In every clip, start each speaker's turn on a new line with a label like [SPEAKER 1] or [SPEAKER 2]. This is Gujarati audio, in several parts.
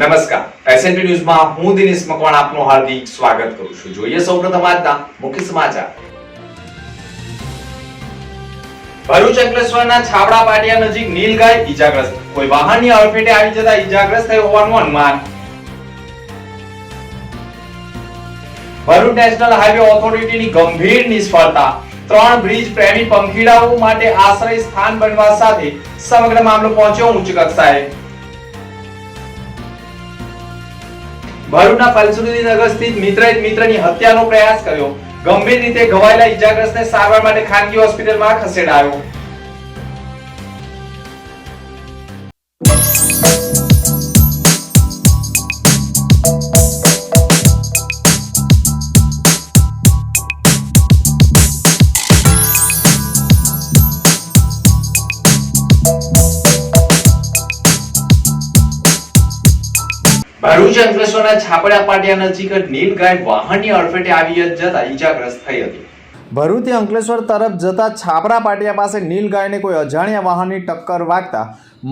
[SPEAKER 1] નમસ્કાર. એસએનપી ન્યૂઝમાં હું દિનેશ મકવાણ આપનું હાર્દિક સ્વાગત કરું છું. જોઈએ સૌપ્રથમ આજના મુખ્ય સમાચાર. ભરૂચ અંકલેશ્વરના છાબડા પાટિયા નજીક નીલગાય ઈજાગ્રસ્ત. કોઈ વાહનની અડફેટે આવી જતા ઈજાગ્રસ્ત થયો હોવાનું અનુમાન. ભરૂચ નેશનલ હાઈવે ઓથોરિટીની ગંભીર નિષ્ફળતા. ત્રણ બ્રિજ પ્રેમી પંખીડાઓ માટે આશ્રય સ્થાન બનવા સાથે સમગ્ર મામલો પહોંચ્યો ઉચ્ચ કક્ષાએ. ભરૂચના ફલસુરુદી નગર સ્થિત મિત્રએ મિત્રની હત્યાનો પ્રયાસ કર્યો. ગંભીર રીતે ઘવાયેલા ઈજાગ્રસ્તને સારવાર માટે ખાનગી હોસ્પિટલમાં ખસેડાયો. અંકલેશ્વરના છાપડા પાટિયા નજીક નીલગાય વાહનની અડફેટે આવી જતા ઈજાગ્રસ્ત થઈ હતી.
[SPEAKER 2] ભરૂચથી અંકલેશ્વર તરફ જતા છાપરા પાટિયા પાસે નીલગાયને કોઈ અજાણ્યા વાહનની ટક્કર વાગતા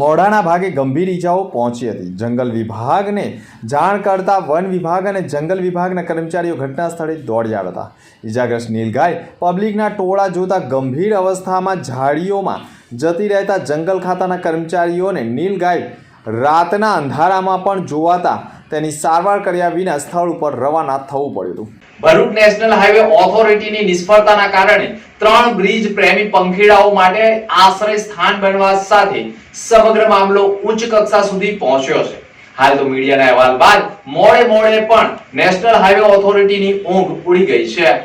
[SPEAKER 2] મોડાના ભાગે ગંભીર ઈજાઓ પહોંચી હતી. જંગલ વિભાગને જાણ કરતા વન વિભાગ અને જંગલ વિભાગના કર્મચારીઓ ઘટના સ્થળે દોડી આવ્યા હતા. ઈજાગ્રસ્ત નીલગાય પબ્લિકના ટોળા જોતા ગંભીર અવસ્થામાં ઝાડીઓમાં જતી રહેતા જંગલ ખાતાના કર્મચારીઓને નીલગાય રાતના અંધારામાં પણ જોવાતા તેની સારવાર કર્યા વિના સ્થળ ઉપર રવાના થવું પડ્યું હતું.
[SPEAKER 1] ભરૂચ નેશનલ હાઈવે ઓથોરિટીની નિષ્ફળતાના કારણે ત્રણ બ્રિજ પ્રેમી પંખીડાઓ માટે આશ્રય સ્થાન બનવા સાથે સમગ્ર મામલો ઉચ્ચ કક્ષા સુધી પહોંચ્યો છે. હાલ તો મીડિયાના અહેવાલ બાદ મોડે મોડે પણ નેશનલ હાઈવે ઓથોરિટીની ઊંઘ ઉડી ગઈ છે.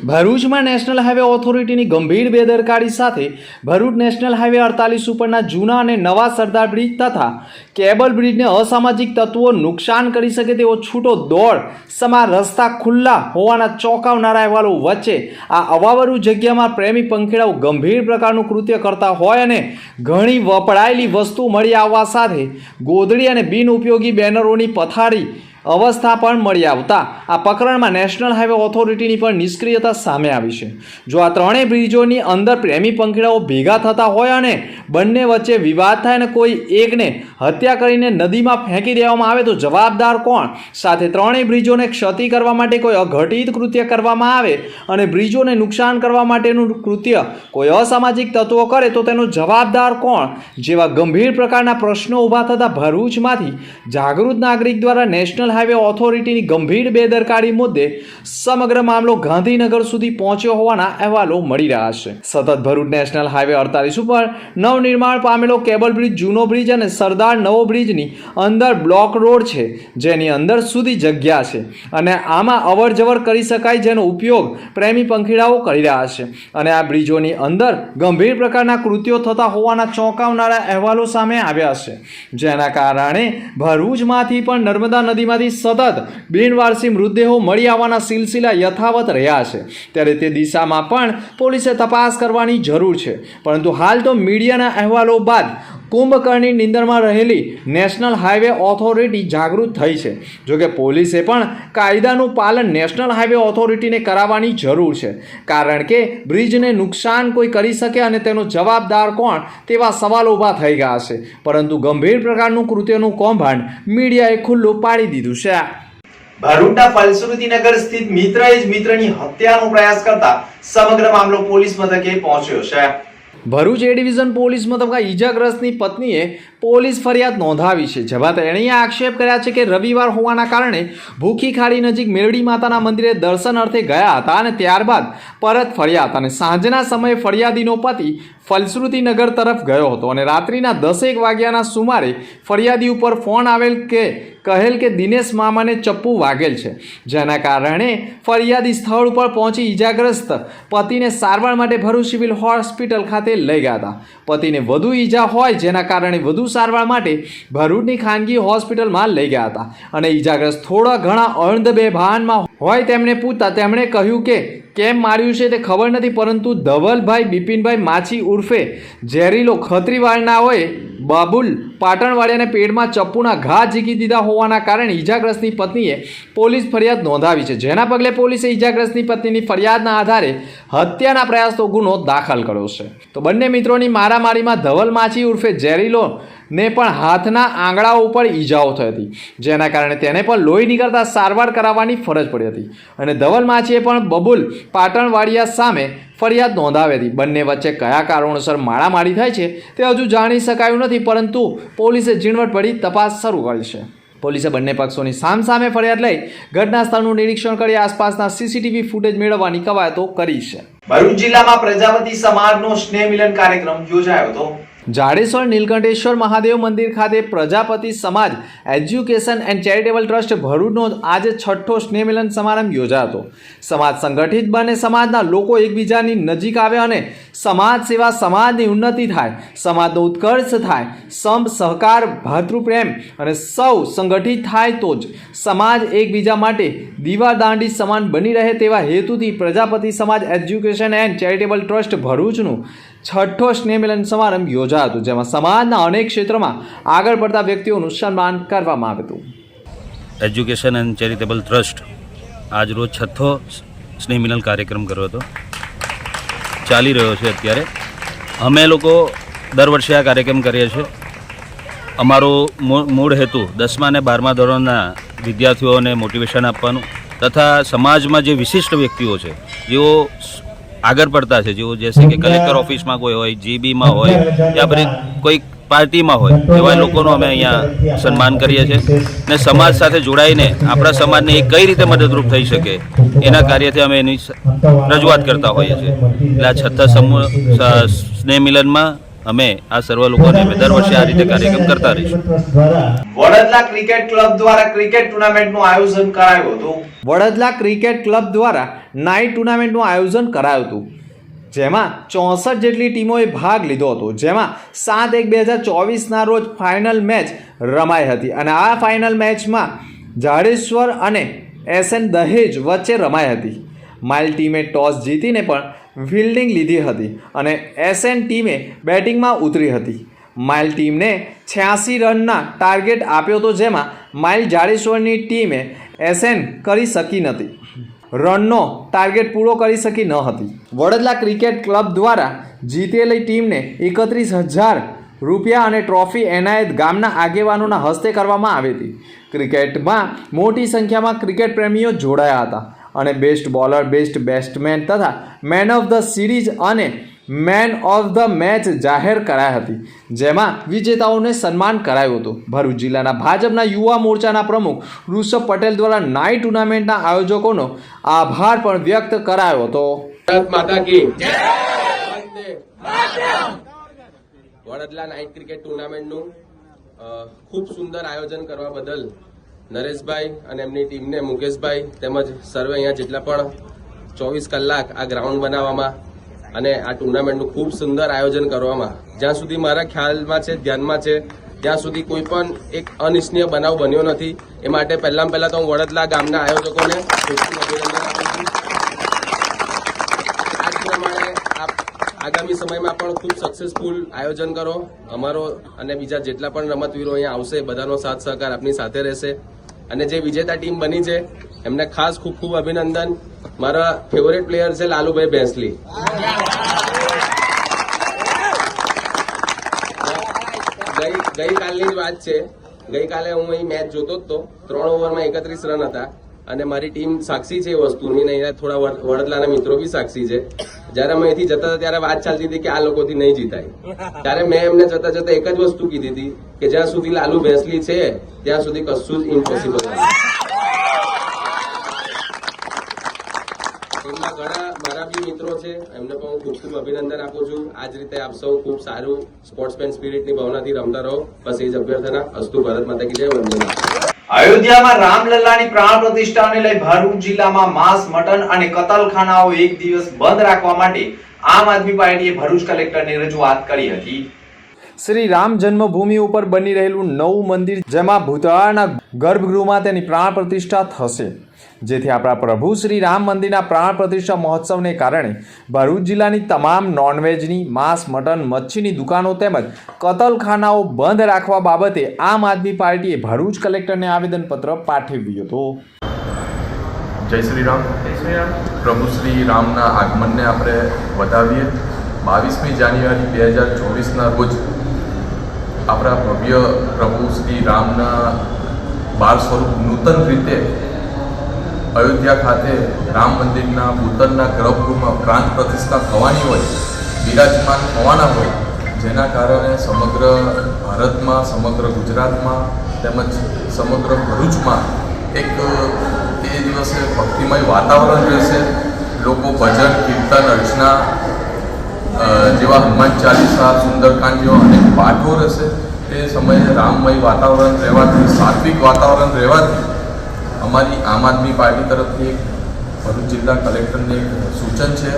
[SPEAKER 2] ભરૂચમાં નેશનલ હાઈવે ઓથોરિટીની ગંભીર બેદરકારી સાથે ભરૂચ નેશનલ હાઈવે અડતાલીસ ઉપરના જૂના અને નવા સરદાર બ્રિજ તથા કેબલ બ્રિજને અસામાજિક તત્વો નુકસાન કરી શકે તેવો છૂટો દોડ સમા રસ્તા ખુલ્લા હોવાના ચોંકાવનારા અહેવાલો વચ્ચે આ અવાવરુ જગ્યામાં પ્રેમી પંખેડાઓ ગંભીર પ્રકારનું કૃત્ય કરતા હોય અને ઘણી વપરાયેલી વસ્તુ મળી આવવા સાથે ગોદડી અને બિનઉપયોગી બેનરોની પથારી અવસ્થા પણ મળી આવતા આ પ્રકરણમાં નેશનલ હાઈવે ઓથોરિટીની પણ નિષ્ક્રિયતા સામે આવી છે. જો આ ત્રણેય બ્રિજોની અંદર પ્રેમી પંખીડાઓ ભેગા થતા હોય અને બંને વચ્ચે વિવાદ થાય અને કોઈ એકને હત્યા કરીને નદીમાં ફેંકી દેવામાં આવે તો જવાબદાર કોણ? સાથે ત્રણેય બ્રિજોને ક્ષતિ કરવા માટે કોઈ અઘટિત કૃત્ય કરવામાં આવે અને બ્રિજોને નુકસાન કરવા માટેનું કૃત્ય કોઈ અસામાજિક તત્વો કરે તો તેનો જવાબદાર કોણ? જેવા ગંભીર પ્રકારના પ્રશ્નો ઊભા થતા ભરૂચમાંથી જાગૃત નાગરિક દ્વારા નેશનલ હાઈવે ઓથોરિટીની ગંભીર બેદરકારી મુદ્દે સમગ્ર મામલો ગાંધીનગર સુધી પહોંચ્યો હોવાના અહેવાલો મળી રહ્યા છે. સતત ભરૂચ નેશનલ હાઈવે અડતાલીસ ઉપર નવનિર્માણ પામેલો કેબલ બ્રિજ, જૂનો બ્રિજ અને સરદાર નવો બ્રિજની અંદર બ્લોક રોડ છે, જેની અંદર સુધી જગ્યા છે અને આમાં અવર જવર કરી શકાય જેનો ઉપયોગ પ્રેમી પંખીડાઓ કરી રહ્યા છે. અને આ બ્રિજોની અંદર ગંભીર પ્રકારના કૃત્યો થતા હોવાના ચોંકાવનારા અહેવાલો સામે આવ્યા છે. જેના કારણે ભરૂચમાંથી પણ નર્મદા નદીમાંથી સતત બિનવારસી મૃતદેહો મળી આવવાના સિલસિલા યથાવત રહ્યા છે. ત્યારે તે દિશામાં પણ પોલીસે તપાસ કરવાની જરૂર છે. પરંતુ હાલ તો મીડિયાના અહેવાલો બાદ કુંભકર્ણની નિંદરમાં રહેલી નેશનલ હાઈવે ઓથોરિટી જાગૃત થઈ છે. જોકે પોલીસે પણ કાયદાનું પાલન નેશનલ હાઈવે ઓથોરિટીને કરાવવાની જરૂર છે. કારણ કે બ્રિજને નુકસાન કોઈ કરી શકે અને તેનો જવાબદાર કોણ તેવા સવાલો ઊભા થઈ ગયા છે. પરંતુ ગંભીર પ્રકારનું કૃત્યનું કૌભાંડ મીડિયાએ ખુલ્લું પાડી દીધું છે.
[SPEAKER 1] ભરૂચના ફલસુરુદી નગર સ્થિત મિત્રએ જ મિત્રની હત્યાનો પ્રયાસ કરતા સમગ્ર મામલો પોલીસ મથકે પહોંચ્યો છે.
[SPEAKER 2] ભરૂચ એ ડિવિઝન પોલીસ મથકમાં ઈજાગ્રસ્તની પત્નીએ પોલીસ ફરિયાદ નોંધાવી છે. જેમાં તેણીએ આક્ષેપ કર્યા છે કે રવિવાર હોવાના કારણે ભૂખી ખાડી નજીક મેરડી માતાના મંદિરે દર્શન અર્થે ગયા હતા અને ત્યારબાદ પરત ફર્યા હતા અને સાંજના સમયે ફરિયાદીનો પતિ ફલશ્રુતિનગર તરફ ગયો હતો અને રાત્રિના દસેક વાગ્યાના સુમારે ફરિયાદી ઉપર ફોન આવેલ કે કહેલ કે દિનેશ મામાને ચપ્પુ વાગેલ છે. જેના કારણે ફરિયાદી સ્થળ ઉપર પહોંચી ઈજાગ્રસ્ત પતિને સારવાર માટે ભરૂચ સિવિલ હોસ્પિટલ ખાતે લઈ ગયા હતા. પતિને વધુ ઈજા હોય જેના કારણે વધુ સારવાર માટે ભરૂચની ખાનગી હોસ્પિટલમાં લઈ ગયા હતા. અને ઈજાગ્રસ્ત થોડા ઘણા અર્ધ બેભાનમાં હોય તેમને પૂછતા તેમણે કહ્યું કે, કેમ માર્યું છે તે ખબર નથી, પરંતુ ધવલભાઈ બિપિનભાઈ માછી ઉર્ફે ઝેરીલો ખત્રીવાળનાઓએ બાબુલ પાટણવાડિયાને પેટમાં ચપ્પુના ઘા ઝીકી દીધા હોવાના કારણે ઈજાગ્રસ્તની પત્નીએ પોલીસ ફરિયાદ નોંધાવી છે. જેના પગલે પોલીસે ઈજાગ્રસ્તની પત્નીની ફરિયાદના આધારે હત્યાના પ્રયાસનો ગુનો દાખલ કર્યો છે. તો બંને મિત્રોની મારામારીમાં ધવલ માછી ઉર્ફે ઝેરીલો ને પણ હાથના આંગળાઓ ઉપર ઈજાઓ થઈ હતી. જેના કારણે તેને પણ લોહી નીકળતા સારવાર કરાવવાની ફરજ પડી હતી. અને ધવલ માછીએ પણ બબુલ પાટણવાડિયા સામે ફરિયાદ નોંધાવી હતી. બંને વચ્ચે કયા કારણોસર મારામારી થાય છે તે હજુ જાણી શકાયું નથી, પરંતુ પોલીસે ઝીણવટ ભરી તપાસ શરૂ કરી છે. પોલીસે બંને પક્ષોની સામસામે ફરિયાદ લઈ ઘટના સ્થળનું નિરીક્ષણ કરી આસપાસના સીસીટીવી ફૂટેજ મેળવવાની કવાયતો કરી છે.
[SPEAKER 1] ભરૂચ જિલ્લામાં પ્રજાપતિ સમાજનો સ્નેહ મિલન કાર્યક્રમ યોજાયો હતો.
[SPEAKER 2] જાડેશ્વર, નીલકંઠેશ્વર મહાદેવ મંદિર ખાતે Prajapati Samaj education and charitable trust ભરૂચનો આજે છઠ્ઠો સ્નેહ મિલન સમારંભ યોજાયો સમાજ સંગઠિત બને, સમાજના લોકો એકબીજાની નજીક આવે અને સમાજ સેવા સમાજની ઉન્નતિ થાય, સમાજનો ઉત્કર્ષ થાય, સંપ, સહકાર ભાતૃપ્રેમ અને સૌ સંગઠિત થાય તો જ સમાજ એકબીજા માટે દીવાદાંડી સમાન બની રહે તેવા હેતુથી Prajapati Samaj education and charitable trust ભરૂચનું છઠ્ઠો સ્નેહમિલન સમારંભ યોજાયો હતો, જેમાં સમાજના અનેક ક્ષેત્રોમાં આગળ પડતા વ્યક્તિઓનું સન્માન કરવામાં આવ્યું હતું.
[SPEAKER 3] એજ્યુકેશન એન્ડ ચેરિટેબલ ટ્રસ્ટ આજ રોજ છઠ્ઠો સ્નેહ મિલન કાર્યક્રમ કર્યો હતો. ચાલી રહ્યો છે અત્યારે. અમે લોકો દર વર્ષે આ કાર્યક્રમ કરીએ છીએ. અમારો મૂળ હેતુ દસમા અને બારમા ધોરણના વિદ્યાર્થીઓને મોટિવેશન આપવાનું તથા સમાજમાં જે વિશિષ્ટ વ્યક્તિઓ છે, જેઓ આગળ પડતા છે. જેવું જેસે કે કલેક્ટર ઓફિસમાં કોઈ હોય જીબીમાં હોય યા પછી કોઈ પાર્ટીમાં હોય એવા લોકોનું અમે અહીંયા સન્માન કરીએ છીએ. ને સમાજ સાથે જોડાઈને આપણા સમાજને એ કઈ રીતે મદદરૂપ થઈ શકે એના કાર્યથી અમે એની રજૂઆત કરતા હોઈએ છીએ. એટલે આ છઠ્ઠા સમૂહ સ્નેહ મિલનમાં અમે આ સર્વ લોકોને અમે દર વર્ષે આ રીતે કાર્યક્રમ કરતા રહીશું.
[SPEAKER 1] વડોદરા ક્રિકેટ ક્લબ દ્વારા ક્રિકેટ ટુર્નામેન્ટનું આયોજન કરાયું હતું.
[SPEAKER 2] વડોદરા ક્રિકેટ ક્લબ દ્વારા નાઇટ ટુર્નામેન્ટનું આયોજન કરાયું હતું. જેમાં ચોસઠ જેટલી ટીમોએ ભાગ લીધો હતો. જેમાં સાત એક બે હજાર ચોવીસના રોજ ફાઇનલ મેચ રમાઈ હતી અને આ ફાઇનલ મેચમાં જાડેશ્વર અને એસ એન દહેજ વચ્ચે રમાઈ હતી. માઇલ ટીમે ટોસ જીતીને પણ ફિલ્ડિંગ લીધી હતી અને એસએન ટીમે બેટિંગમાં ઉતરી હતી. માઇલ ટીમને છ્યાસી રનના ટાર્ગેટ આપ્યો હતો જેમાં માઇલ જાડેશ્વરની ટીમે એસએન કરી શકી નથી રનનો ટાર્ગેટ પૂરો કરી શકી ન હતી. વડોદરા ક્રિકેટ ક્લબ દ્વારા જીતેલી ટીમને એકત્રીસ હજાર રૂપિયા અને ટ્રોફી એનાયત ગામના આગેવાનોના હસ્તે કરવામાં આવી હતી. ક્રિકેટમાં મોટી સંખ્યામાં ક્રિકેટ પ્રેમીઓ જોડાયા હતા. અને બેસ્ટ બોલર બેસ્ટ બેસ્ટમેન તથા મેન ઓફ ધ સિરીઝ અને મેન ઓફ ધ મેચ જાહેર કરાઈ હતી. જેમાં વિજેતાઓને સન્માન કરાયું હતું. ભરૂચ જિલ્લાના ભાજપના યુવા મોરચાના પ્રમુખ ઋષભ પટેલ દ્વારા નાઇટ ટુર્નામેન્ટના આયોજકોનો આભાર પણ વ્યક્ત કરાયો હતો.
[SPEAKER 4] ભારત માતા કી વંદે. વડોદરા નાઇટ ક્રિકેટ ટુર્નામેન્ટનું ખૂબ સુંદર આયોજન કરવા બદલ નરેશભાઈ અને એમની ટીમને મુકેશભાઈ તેમજ સર્વે અહીંયા જેટલા પણ ચોવીસ કલાક આ ગ્રાઉન્ડ બનાવવામાં અને આ ટુર્નામેન્ટનું ખૂબ સુંદર આયોજન કરવામાં. જ્યાં સુધી મારા ખ્યાલમાં છે, ધ્યાનમાં છે, ત્યાં સુધી કોઈ પણ એક અનિચ્છનીય બનાવ બન્યો નથી. એ માટે પહેલાં પહેલાં તો હું વડદલા ગામના આયોજકોને આગામી સમયમાં પણ ખૂબ સક્સેસફુલ આયોજન કરો. અમારો અને બીજા જેટલા પણ રમતવીરો અહીંયા આવશે બધાનો સાથ સહકાર આપની સાથે રહેશે. અને જે વિજેતા ટીમ બની છે, એમને ખાસ ખૂબ ખૂબ અભિનંદન. મારા ફેવરેટ પ્લેયર છે લાલુભાઈ ભેંસલી. ગઈકાલની જ વાત છે. ગઈકાલે હું અહીં મેચ જોતો જ તો. ત્રણ ઓવરમાં એકત્રીસ રન હતા. અને મારી ટીમ સાક્ષી છે એ વસ્તુની ને અહીંયા થોડા વડદલાના મિત્રો બી સાક્ષી છે. જ્યારે અમે અહીંથી જતા હતા ત્યારે વાત ચાલતી હતી કે આ લોકોથી નહીં જીતાય. ત્યારે મેં એમને જતા જતા એક જ વસ્તુ કીધી હતી કે જ્યાં સુધી લાલુ ભેંસલી છે, ત્યાં સુધી કશું જ ઇમ્પોસિબલ એમના ઘણા, મારા બી મિત્રો છે. એમને પણ હું ખૂબ ખૂબ અભિનંદન આપું છું. આ જ રીતે આપ સૌ ખૂબ સારું સ્પોર્ટ્સમેન સ્પિરિટની ભાવનાથી રમતા રહો. બસ એ જ અભ્યર્થના. અસ્તુ ભારત માતા કી જય. વંદે.
[SPEAKER 1] અયોધ્યામાં રામલલ્લાની પ્રાણ પ્રતિષ્ઠાને લઈ ભરૂચ જિલ્લામાં માંસ, મટન અને કતલખાનાઓ એક દિવસ બંધ રાખવા માટે આમ આદમી પાર્ટીએ ભરૂચ કલેક્ટરને રજૂઆત કરી હતી.
[SPEAKER 2] શ્રી રામ જન્મભૂમિ ઉપર બની રહેલું નવું મંદિર, જેમાં ભૂતળાના ગર્ભગૃહમાં તેની પ્રાણ પ્રતિષ્ઠા થશે. જેથી આપણા પ્રભુ શ્રી રામ મંદિરના પ્રાણ પ્રતિષ્ઠા મહોત્સવને કારણે ભરૂચ જિલ્લાની તમામ નોનવેજની માંસ મટન મચ્છીની દુકાનો તેમજ કતલખાનાઓ બંધ રાખવા બાબતે આમ આદમી પાર્ટીએ ભરૂચ કલેક્ટરને આવેદનપત્ર પાઠવ્યું હતું.
[SPEAKER 5] જય શ્રી રામ. પ્રભુ શ્રી રામના આગમનને આપણે વધાવીએ. બાવીસમી જાન્યુઆરી બે હજાર ચોવીસના રોજ આપણા ભવ્ય પ્રભુ શ્રી રામના બાળ સ્વરૂપ નૂતન રીતે અયોધ્યા ખાતે રામ મંદિરના ભૂતળના ગર્ભગૃહમાં પ્રાંત પ્રતિષ્ઠા થવાની હોય, બિરાજમાન થવાના હોય, જેના કારણે સમગ્ર ભારતમાં, સમગ્ર ગુજરાતમાં તેમજ સમગ્ર ભરૂચમાં એક તે દિવસે ભક્તિમય વાતાવરણ રહેશે. લોકો ભજન, કીર્તન, અર્ચના જેવા હનુમાન ચાલીસા સુંદરકાંડ જેવા અનેક પાઠો રહેશે. તે સમયે રામમય વાતાવરણ રહેવાથી સાત્વિક વાતાવરણ રહેવાથી અમારી આમ આદમી પાર્ટી તરફથી એક ભરૂચ જિલ્લા કલેક્ટરને એક સૂચન છે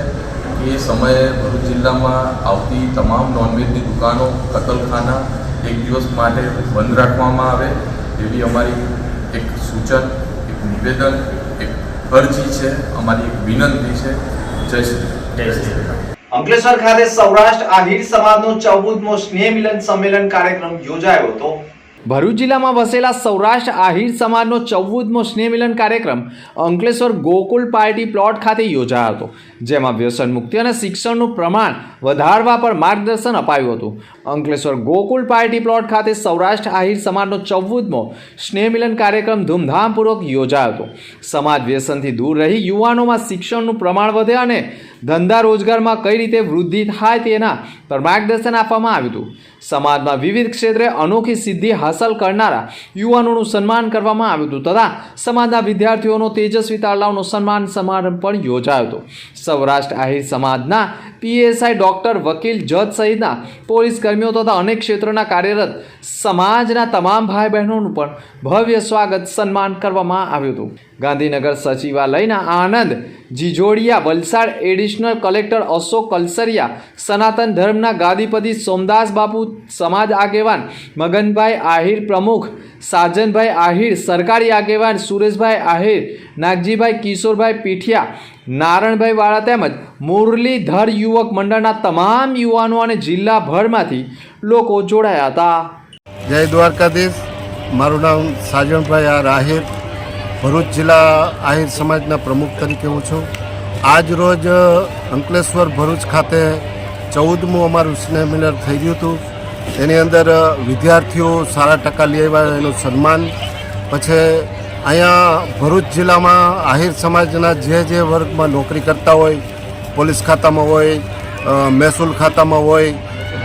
[SPEAKER 5] કે એ સમયે ભરૂચ જિલ્લામાં આવતી તમામ નોનવેજની દુકાનો કતલખાના એક દિવસ માટે બંધ રાખવામાં આવે એવી અમારી એક સૂચન એક નિવેદન એક અરજી છે. અમારી એક વિનંતી છે. જય શ્રી રામ.
[SPEAKER 1] અંકલેશ્વર ખાતે સૌરાષ્ટ્ર આહિર સમાજનો ચૌદમો સ્નેહ મિલન સંમેલન કાર્યક્રમ યોજાયો હતો.
[SPEAKER 2] ભરૂચ જિલ્લામાં વસેલા સૌરાષ્ટ્ર આહિર સમાજનો ચૌદમો સ્નેહમિલન કાર્યક્રમ અંકલેશ્વર ગોકુલ પાર્ટી પ્લોટ ખાતે યોજાયો હતો, જેમાં વ્યસન મુક્તિ અને શિક્ષણનું પ્રમાણ વધારવા પર માર્ગદર્શન અપાયું હતું. અંકલેશ્વર ગોકુલ પાર્ટી પ્લોટ ખાતે સૌરાષ્ટ્ર આહિર સમાજનો ચૌદમો સ્નેહમિલન કાર્યક્રમ ધૂમધામપૂર્વક યોજાયો હતો. સમાજ વ્યસનથી દૂર રહી યુવાનોમાં શિક્ષણનું પ્રમાણ વધે અને ધંધા રોજગારમાં કઈ રીતે વૃદ્ધિ થાય તેના પર માર્ગદર્શન આપવામાં આવ્યું હતું. સમાજમાં વિવિધ ક્ષેત્રે અનોખી સિદ્ધિ હાંસલ કરનારા યુવાનોનું સન્માન કરવામાં આવ્યું હતું તથા સમાજના વિદ્યાર્થીઓનો તેજસ્વી તારલાઓનો સન્માન સમારંભ પણ યોજાયો હતો. સૌરાષ્ટ્ર આહિર સમાજના પીએસઆઈ ડોક્ટર વકીલ જજ સહિતના પોલીસ કર્મીઓ તથા અનેક ક્ષેત્રોના કાર્યરત સમાજના તમામ ભાઈ બહેનોનું પણ ભવ્ય સ્વાગત સન્માન કરવામાં આવ્યું હતું. ગાંધીનગર સચિવાલયના આનંદ, જીજોડિયા, વલસાડ એડિશનલ કલેક્ટર અશોક કલસરિયા, સનાતન ધર્મના ગાદીપતિ સોમદાસ બાપુ, સમાજ આગેવાન મગનભાઈ આહિર પ્રમુખ, સાજનભાઈ આહિર, સરકારી આગેવાન સુરેશભાઈ આહિર, નાગજીભાઈ કિશોરભાઈ પીઠિયા, નારણભાઈ વાળા તેમજ મુરલીધર યુવક મંડળના તમામ યુવાનો અને જિલ્લાભરમાંથી લોકો જોડાયા હતા.
[SPEAKER 6] જય દ્વારકાધીશ. મારું નામ સાજણભાઈ આર આહિર. ભરૂચ જિલ્લા આહિર સમાજના પ્રમુખ તરીકે હું છું. આજ રોજ અંકલેશ્વર ભરૂચ ખાતે ચૌદમું અમારું સ્નેહ થઈ રહ્યું હતું. તેની અંદર વિદ્યાર્થીઓ સારા ટકા લઈ આવ્યા એનું સન્માન. પછી અહીંયા ભરૂચ જિલ્લામાં આહિર સમાજના જે જે વર્ગમાં નોકરી કરતા હોય, પોલીસ ખાતામાં હોય મહેસૂલ ખાતામાં હોય,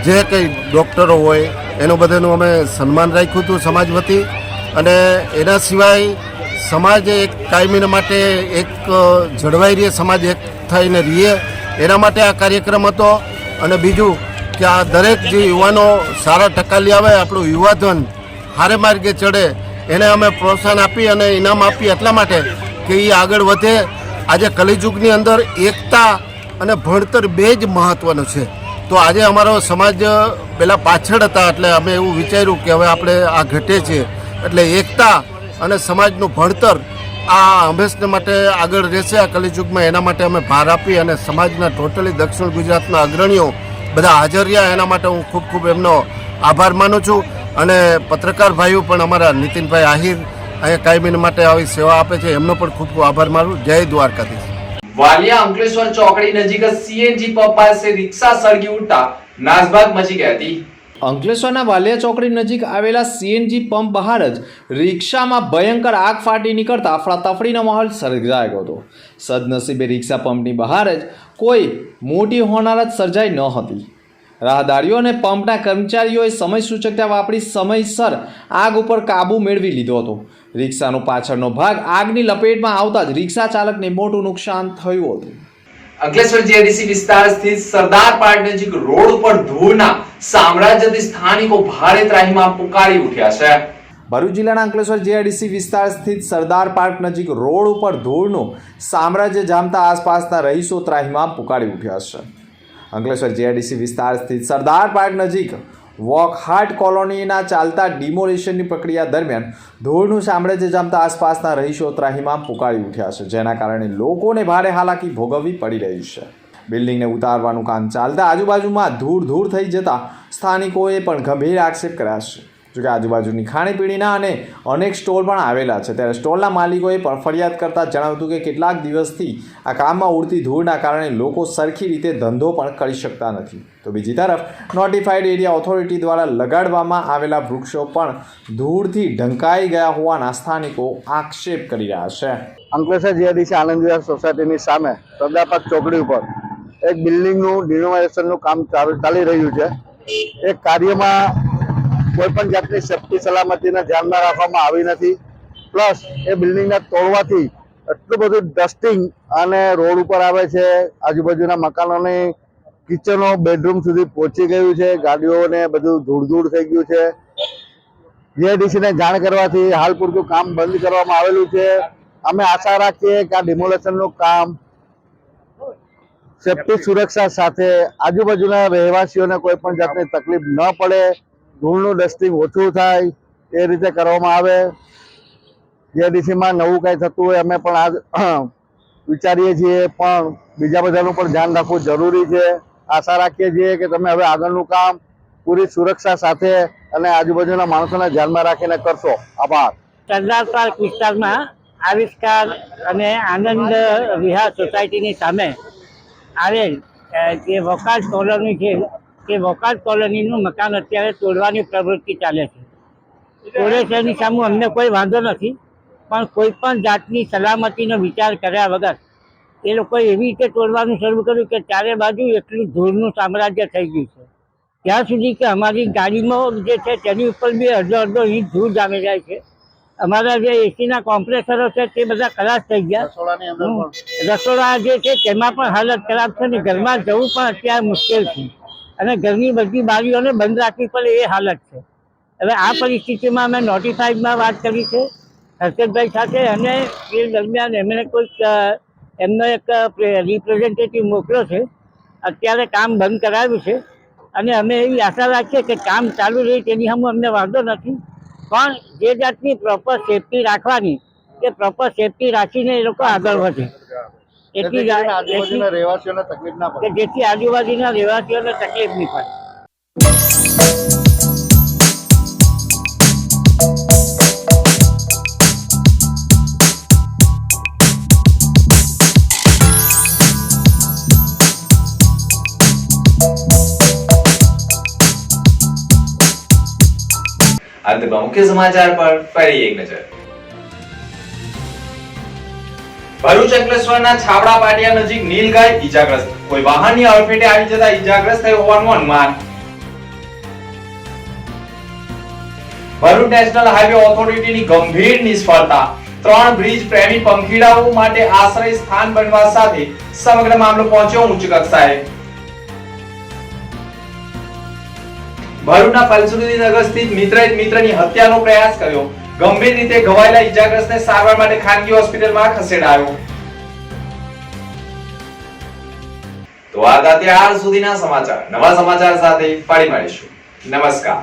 [SPEAKER 6] જે કંઈ ડૉક્ટરો હોય, એનું બધાનું અમે સન્માન રાખ્યું હતું સમાજ વતી. અને એના સિવાય સમાજ એક કાયમીના માટે એક જળવાઈ રહે, સમાજ એક થઈને રહીએ. એના માટે આ કાર્યક્રમ હતો. અને બીજું કે આ દરેક જે યુવાનો સારા ટકા લઈ આવે, આપણું યુવાધન હારે માર્ગે ચડે, એને અમે પ્રોત્સાહન આપી અને ઇનામ આપી એટલા માટે કે એ આગળ વધે. આજે કલિયુગની અંદર એકતા અને ભણતર બે જ મહત્ત્વનું છે. તો આજે અમારો સમાજ પહેલાં પાછળ હતા એટલે અમે એવું વિચાર્યું કે હવે આપણે આ ઘટે છે. એટલે એકતા અને સમાજનું ભણતર આ હંમેશને માટે આગળ રહેશે આ કલિયુગમાં. એના માટે અમે ભાર આપી અને સમાજના ટોટલી દક્ષિણ ગુજરાતના અગ્રણીઓ બધા હાજર રહ્યા. એના માટે હું ખૂબ ખૂબ એમનો આભાર માનું છું. અને પત્રકાર ભાઈઓ પણ અમારા નીતિનભાઈ આહિર અહીંયા કાયમી માટે આવી સેવા આપે છે. એમનો પણ ખૂબ ખૂબ આભાર માનું જય દ્વારકાધીશ.
[SPEAKER 1] વાલિયા અંકલેશ્વર ચોકડી નજીક સીએનજી પંપ પાસે રિક્ષા સળગી ઉઠતા નાસભાગ મચી ગઈ હતી.
[SPEAKER 2] અંકલેશ્વરના વાલિયા ચોકડી નજીક આવેલા સીએનજી પંપ બહાર જ રિક્ષામાં ભયંકર આગ ફાટી નીકળતા અફડાતફડીનો માહોલ સર્જાયો હતો. સદનસીબે રિક્ષા પંપની બહાર જ કોઈ મોટી હોનારત સર્જાઈ ન હતી. રાહદારીઓ અને પંપના કર્મચારીઓએ સમય સૂચકતા વાપરી સમયસર આગ ઉપર કાબૂ મેળવી લીધો હતો. રિક્ષાનો પાછળનો ભાગ આગની લપેટમાં આવતા જ રિક્ષા ચાલકને મોટું નુકસાન થયું હતું.
[SPEAKER 1] અંકલેશ્વર જીઆઈડીસી વિસ્તાર સ્થિત સરદાર પાર્ક નજીક રોડ ઉપર ધૂળના સામ્રાજ્યથી સ્થાનિકો ભારે ત્રાહીમાં પુકારી ઉઠ્યા છે.
[SPEAKER 2] ભરૂચ જિલ્લાના અંકલેશ્વર જીઆઈડીસી વિસ્તાર સ્થિત સરદાર પાર્ક નજીક રોડ ઉપર ધૂળનું સામ્રાજ્ય જામતા આસપાસના રહીશો ત્રાહીમાં પુકારી ઉઠ્યા છે. અંકલેશ્વર જીઆઈડીસી વિસ્તાર સ્થિત સરદાર પાર્ક નજીક વોક હાર્ટ કોલોનીના ચાલતા ડિમોલિશનની પ્રક્રિયા દરમિયાન ધૂળનું સાંભળે જમતા આસપાસના રહીશો ત્રાહિમામ પુકારી ઉઠ્યા છે, જેના કારણે લોકોને ભારે હાલાકી ભોગવવી પડી રહી છે. બિલ્ડિંગને ઉતારવાનું કામ ચાલતા આજુબાજુમાં ધૂળ ધૂળ થઈ જતા સ્થાનિકોએ પણ ગંભીર આક્ષેપ કર્યા છે. જોકે આજુબાજુની ખાણીપીણીના અને અનેક સ્ટોલ પણ આવેલા છે. ત્યારે સ્ટોલના માલિકોએ પણ ફરિયાદ કરતાં જણાવ્યું હતું કે કેટલાક દિવસથી આ કામમાં ઉડતી ધૂળના કારણે લોકો સરખી રીતે ધંધો પણ કરી શકતા નથી. તો બીજી તરફ નોટિફાઈડ એરિયા ઓથોરિટી દ્વારા લગાડવામાં આવેલા વૃક્ષો પણ ધૂળથી ઢંકાઈ ગયા હોવાના સ્થાનિકો આક્ષેપ કરી રહ્યા છે.
[SPEAKER 7] અંકલેશ્વર જે આનંદ વિહાર સોસાયટીની સામે સરદારપાક ચોકડી ઉપર એક બિલ્ડિંગનું રિનોવેશનનું કામ ચાલુ, ચાલી રહ્યું છે. એ કાર્યમાં કોઈ પણ જાતની સેફ્ટી સલામતીને ધ્યાનમાં રાખવામાં આવી નથી. પ્લસ એ બિલ્ડિંગને તોડવાથી એટલું બધું ડસ્ટિંગ અને રોડ ઉપર આવે છે. આજુબાજુના મકાનોની કિચનો બેડરૂમ સુધી પહોંચી ગયું છે. ગાડીઓને બધું ધૂળ ધૂળ થઈ ગયું છે. જીઆઈડીસીને જાણ કરવાથી હાલ પૂરતું કામ બંધ કરવામાં આવેલું છે. અમે આશા રાખીએ કે આ ડિમોલેશનનું કામ સેફ્ટી સુરક્ષા સાથે આજુબાજુના રહેવાસીઓને કોઈ પણ જાતની તકલીફ ન પડે. ધૂળનું ડસ્ટિંગ ઓછું થાય, એ રીતે કરવામાં આવે. જીઆઈડીસીમાં નવું કાંઈ થતું હોય, અમે પણ આ વિચારીએ છીએ, પણ બીજા બધાનું પણ ધ્યાન રાખવું જરૂરી છે. આશા રાખીએ છીએ કે તમે હવે આગળનું કામ પૂરી સુરક્ષા સાથે અને આજુબાજુના માણસોને ધ્યાનમાં રાખીને કરશો. આભાર.
[SPEAKER 8] સરદાર પાર્ક વિસ્તારમાં આવિષ્કાર અને આનંદ વિહાર સોસાયટીની સામે આવેલ જે વકાસ કોલોની છે તે વોકાટ કોલોનીનું મકાન અત્યારે તોડવાની પ્રવૃત્તિ ચાલે છે. તોડે છે એની સામે અમને કોઈ વાંધો નથી પણ કોઈ પણ જાતની સલામતીનો વિચાર કર્યા વગર એ લોકોએ એવી રીતે તોડવાનું શરૂ કર્યું કે ચારે બાજુ એટલું ધૂળનું સામ્રાજ્ય થઈ ગયું છે. ત્યાં સુધી કે અમારી ગાડીમાં જે છે તેની ઉપર બી અડધો અડધો ઇંચ ધૂળ જામી જાય છે. અમારા જે એસીના કોમ્પ્રેસરો છે તે બધા ખલાસ થઈ ગયા. રસોડા જે છે તેમાં પણ હાલત ખરાબ છે ને ઘરમાં જવું પણ અત્યારે મુશ્કેલ છે. અને ઘરની બધી બારીઓને બંધ રાખવી પડે એ હાલત છે. હવે આ પરિસ્થિતિમાં અમે નોટિફાઈડમાં વાત કરી છે હર્ષદભાઈ સાથે અને એ દરમિયાન એમણે કોઈક અ, એમનો એક રિપ્રેઝેન્ટેટિવ મોકલ્યો છે. અત્યારે કામ બંધ કરાવ્યું છે અને અમે એવી આશા રાખીએ કે કામ ચાલુ રહે તેની સામે અમને વાંધો નથી. પણ જે જાતની પ્રોપર સેફટી રાખવાની એ પ્રોપર સેફટી રાખીને એ લોકો આગળ વધે. એટલી
[SPEAKER 7] આજુબાજુના રહેવાસીઓને તકલીફ ના પડે.
[SPEAKER 8] જેથી આજુબાજુના રહેવાસીઓને તકલીફ નહીં પડે.
[SPEAKER 1] અંતમાં મુખ્ય સમાચાર પર ફરી એક નજર. ભરૂચ અંકલેશ્વરના છાબડા પાટિયા નજીક નીલગાય ઈજાગ્રસ્ત. કોઈ વાહનની અડફેટે આવી જતા ઈજાગ્રસ્ત થયો હોવાનું અનુમાન. ભરૂચ નેશનલ હાઈવે ઓથોરિટીની ગંભીર નિષ્ફળતા. ત્રણ બ્રિજ પ્રેમી પંખીડાઓ માટે આશ્રય સ્થાન બનવા સાથે સમગ્ર મામલો પહોંચ્યો ઉચ્ચ કક્ષાએ. ભરૂચના ફલસુરુદી નગર સ્થિત મિત્રએ મિત્રની હત્યાનો પ્રયાસ કર્યો. ગંભીર રીતે ઘવાયેલા ઈજાગ્રસ્તને સારવાર માટે ખાનગી હોસ્પિટલમાં ખસેડાયો. તો આ હતા ત્યાર સુધીના સમાચાર. નવા સમાચાર સાથે ફરી મળીશું. નમસ્કાર.